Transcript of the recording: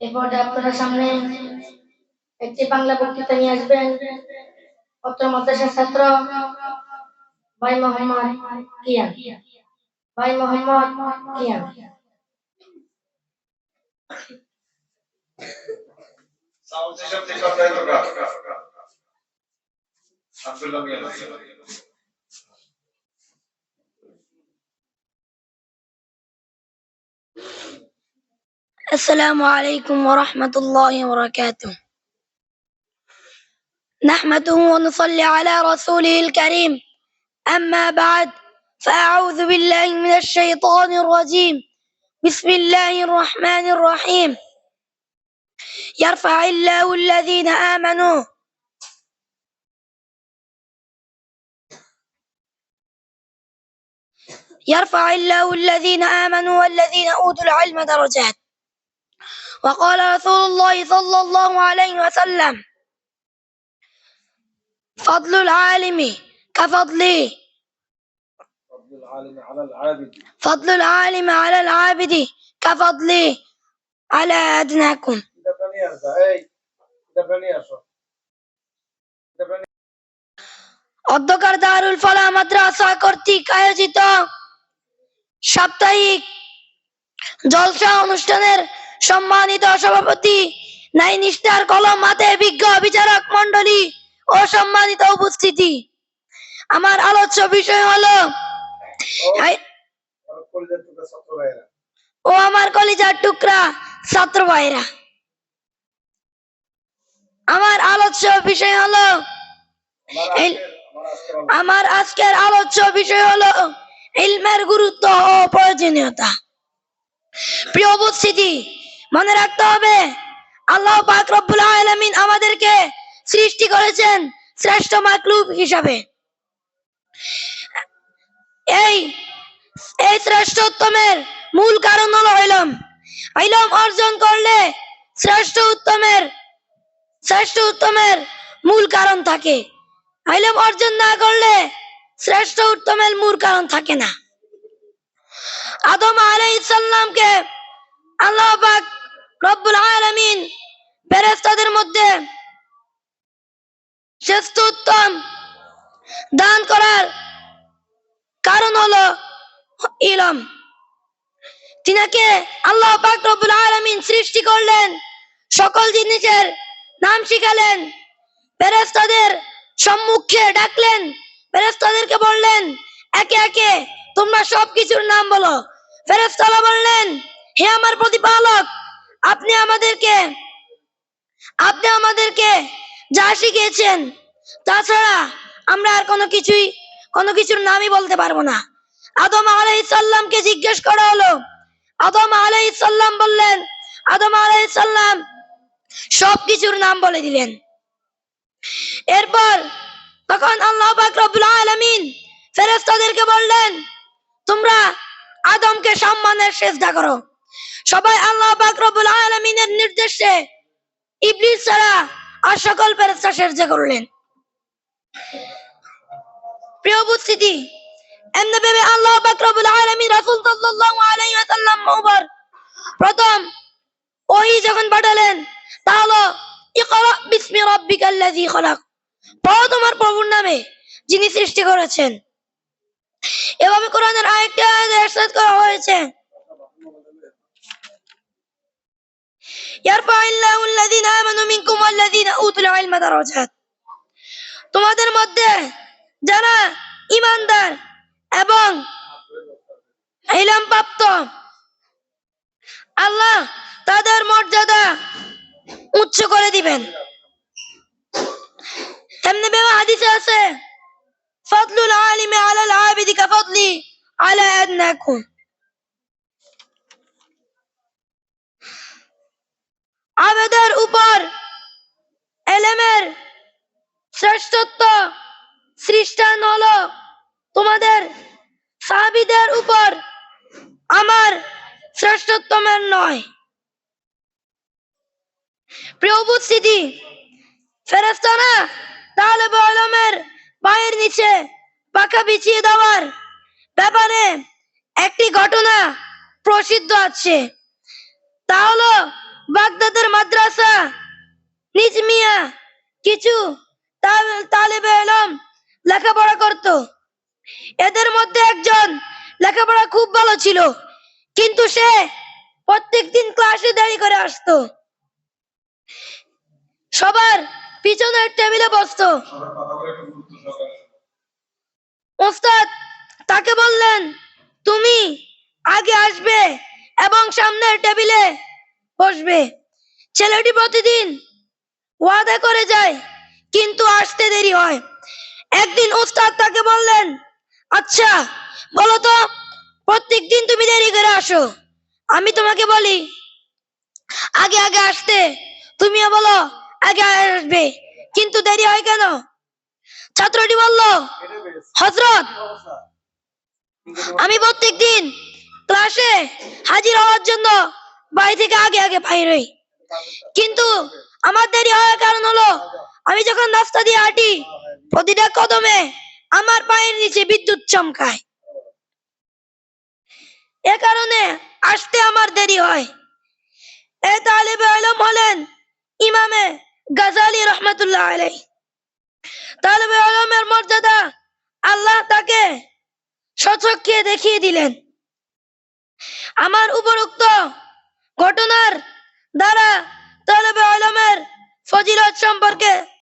এরপর আপনারা সামনে একটি বাংলা বক্তৃতা নিয়ে আসবেন, অত্র মাদ্রাসার ছাত্র ভাই মোহাম্মদ কিয়ান। ভাই মোহাম্মদ কিয়ান। সাউন্ড সিস্টেম হবে তো আব্দুল্লাহ মিয়া السلام عليكم ورحمة الله وبركاته. نحمده ونصلي على رسوله الكريم. أما بعد فأعوذ بالله من الشيطان الرجيم. بسم الله الرحمن الرحيم. يرفع الله الذين آمنوا. يرفع الله الذين آمنوا والذين أوتوا العلم درجات. وقال رسول الله صلى الله عليه وسلم فضل العالم كفضل فضل العالم على العابد فضل العالم على العابد كفضل على أدناكم কিতাবটা নিয়ে আসো এই কিতাবটা নিয়ে আসো কিতাবটা নিয়ে- অধ্যকার দারুল ফলা মাদ্রাসা কর্তৃক আয়োজিত সাপ্তাহিক জলসা অনুষ্ঠানের সম্মানিত সভাপতি নাই নিষ্ঠার কলম মাতে বিজ্ঞ বিচারক মন্ডলী ও সম্মানিত উপস্থিতি। আমার আলোচ্য বিষয় হলো ও আমার কলিজার টুকরা ছাত্র ভাইরা আমার আলোচ্য বিষয় হলো আমার আজকের আলোচ্য বিষয় হলো ইলমের গুরুত্ব ও প্রয়োজনীয়তা। প্রিয় উপস্থিতি মনে রাখতে হবে, আল্লাহ পাক আমাদেরকে সৃষ্টি করেছেন শ্রেষ্ঠ মাকলুক হিসাবে। এই এই শ্রেষ্ঠত্তমের মূল কারণ হলো ইলম। ইলম অর্জন করলে শ্রেষ্ঠ উত্তমের শ্রেষ্ঠ উত্তমের মূল কারণ থাকে। ইলম অর্জন না করলে শ্রেষ্ঠ উত্তমের মূল কারণ থাকে না। আদম আলাইহিস সালামকে আল্লাহ পাক রব্বুল আলামিন ফেরেশতাদের মধ্যে শ্রেষ্ঠ উত্তম দান করার কারণ হলো ইলম। তিনাকে আল্লাহ পাক রব্বুল আলামিন সৃষ্টি করলেন, সকল জিনিসের নাম শিখালেন, ফেরেশতাদের সম্মুখে ডাকলেন, ফেরেশতাদেরকে বললেন, একে একে, তোমরা সবকিছুর নাম বলো। ফেরেশতারা বললেন, হে আমার প্রতিপালক আপনি আমাদেরকে আপনি আমাদেরকে যা শিখিয়েছেন, তাছাড়া আমরা আর কোনো কিছুই, কোনো কিছুর নামই বলতে পারব না। আদম আলাইসাল্লামকে জিজ্ঞেস করা হলো। আদম আলাইসাল্লাম বললেন, আদম আলাইসাল্লাম সালাম সবকিছুর নাম বলে দিলেন। এরপর তখন আল্লাহ রব্বুল আলামিন ফেরেশতাদেরকে বললেন, তোমরা আদমকে সম্মানের সেজদা করো। সবাই আল্লাহ পাক রব্বুল আলামিনের নির্দেশে ইবলিস ছাড়া আর সকল ফেরেশতা সেজদা করলেন। প্রিয় উপস্থিতি, এমনি আল্লাহ আলামিন রাসূল সাল্লাল্লাহু আলাইহি ওয়াসাল্লাম প্রথম যখন পাঠালেন, তা হলো, ইকরা বিসমি খলাক। পড়ো তোমার প্রভুর নামে, যিনি সৃষ্টি করেছেন। এভাবে কোরআনের আরেকটি করা হয়েছে। আল্লাযীনা আমানু মিনকুম ওয়াল্লাযীনা উতুল ইলমা দারাজাত তোমাদের মধ্যে যারা ইমানদার এবং ইলম প্রাপ্ত আল্লাহ তাদের মর্যাদা উচ্চ করে দিবেন। তেমনি বেবা হাদিসে আছে, ফদলুল আলিমে আলাল আবিদি কা ফদলি আলা আদনাকুম শ্রেষ্ঠত্ব সৃষ্টান হলো তোমাদের সাহাবিদের উপর আমার শ্রেষ্ঠত্তমের নয়। ফেরেস্তানা তাহলে আলমের পায়ের নিচে পাখা বিছিয়ে দেওয়ার ব্যাপারে একটি ঘটনা প্রসিদ্ধ আছে। তা হলো বাগদাদের হাফিজ মিয়া কিছু লেখাপড়া করত। এদের মধ্যে একজন লেখাপড়া খুব ভালো ছিল, কিন্তু সে প্রত্যেকদিন ক্লাসে দেরি করে আসতো। সবার পিছনের টেবিলে বসতো। ওস্তাদ, তাকে বললেন, তুমি আগে আসবে এবং সামনের টেবিলে বসবে। ছেলেটি প্রতিদিন ওয়াদা করে যায় কিন্তু আসতে দেরি হয়। একদিন ওস্তাদ তাকে বললেন আচ্ছা বলো তো প্রত্যেকদিন তুমি দেরি করে আসো। আমি তোমাকে বলি, আগে আগে আসতে, তুমিও বলো, আগে আসবে, কিন্তু দেরি হয় কেন? ছাত্রটি বলল হজরত আমি প্রত্যেক দিন ক্লাসে হাজির হওয়ার জন্য বাড়ি থেকে আগে আগে বাইর কিন্তু আমার দেরি হওয়ার কারণ হলো আমি যখন রাস্তা দিয়ে হাঁটি, প্রতিটা কদমে আমার পায়ের নিচে বিদ্যুৎ চমকায়। এ কারণে আসতে আমার দেরি হয়। এ হলেন ইমামে গাজালি রহমতুল্লাহ আলাই আলমের মর্যাদা আল্লাহ তাকে সচক্ষে দেখিয়ে দিলেন। আমার উপরোক্ত ঘটনার দ্বারা তালেবে আলমের ফজিলত সম্পর্কে